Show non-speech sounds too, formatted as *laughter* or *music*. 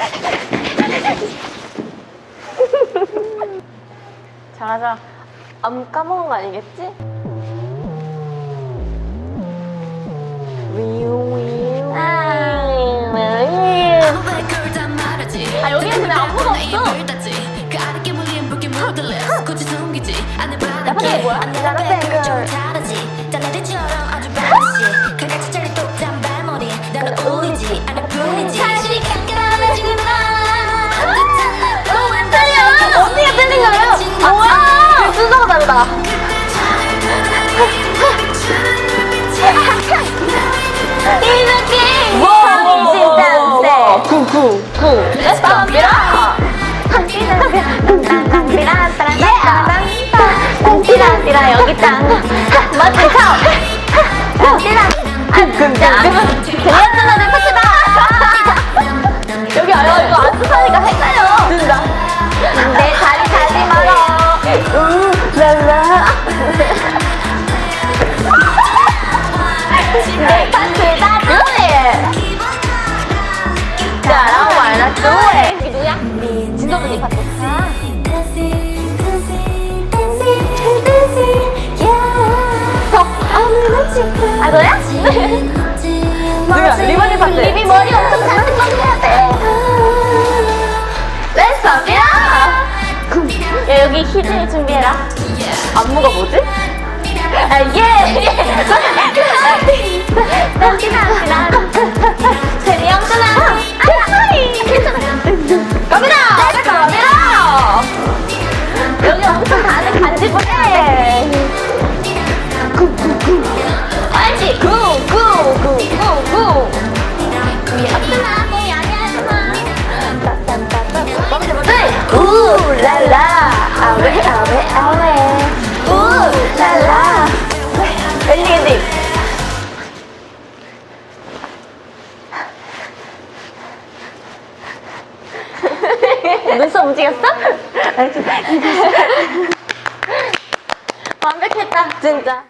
*laughs* 잘하자. 안 까먹은 거 아니겠지? 위우 위우. 아 여기는 아무도 없어. 이게 뭐야? 나랑. 느낌. 진짜 세. 구구구. Let's pump it up. 띠라띠라 여기 짱 멋진 척 띠라 짱 그냥 내 파트다 그래 자 나와 말라 좋아해 이게 누구야? 진도분이 파트 아 너야? 누구야? 리본이 파트 리비 머리 엄청 it 여기 퀴즈 준비해라 안무가 뭐지? 아 예! *laughs* 딴티나 제리 눈썹 움직였어? *laughs* *laughs* 완벽했다. 진짜